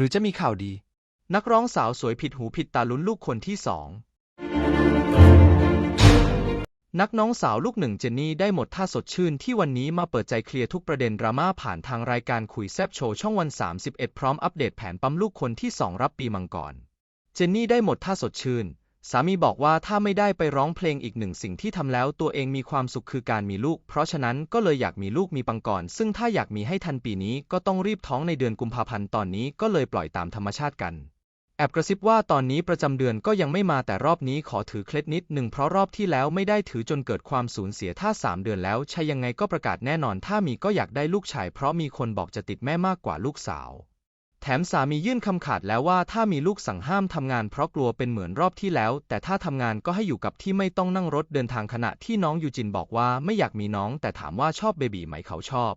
หรือจะมีข่าวดี นักร้องสาวสวยผิดหูผิดตาลุ้นลูกคนที่สองนักน้องสาวลูกหนึ่งเจนนี่ได้หมดท่าสดชื่นที่วันนี้มาเปิดใจเคลียร์ทุกประเด็นดราม่าผ่านทางรายการคุยแซบโชว์ช่องวัน 31 พร้อมอัปเดตแผนปั๊มลูกคนที่สองรับปีมังกร เจนนี่ได้หมดท่าสดชื่น สามีบอกว่าถ้าไม่ได้ไปร้องเพลงอีกหนึ่งสิ่งที่ทำแล้วตัวเองมีความสุขคือการมีลูก เพราะฉะนั้นก็เลยอยากมีลูกมีปังกรซึ่งถ้าอยากมีให้ทันปีนี้ก็ต้องรีบท้องในเดือนกุมภาพันธ์ตอนนี้ก็เลยปล่อยตามธรรมชาติกัน แอบกระซิบว่าตอนนี้ประจำเดือนก็ยังไม่มาแต่รอบนี้ขอถือเคล็ดนิดหนึ่งเพราะรอบที่แล้วไม่ได้ถือจนเกิดความสูญเสียถ้าสามเดือนแล้วใช่ยังไงก็ประกาศแน่นอน ถ้ามีก็อยากได้ลูกชาย เพราะมีคนบอกจะติดแม่มากกว่าลูกสาว แถมสามียื่นคำขาดแล้วว่าถ้ามีลูกสั่งห้ามทำงานเพราะกลัวเป็นเหมือนรอบที่แล้ว แต่ถ้าทำงานก็ให้อยู่กับที่ไม่ต้องนั่งรถเดินทางขณะที่น้องยูจินบอกว่าไม่อยากมีน้อง แต่ถามว่าชอบเบบีไหมเขาชอบ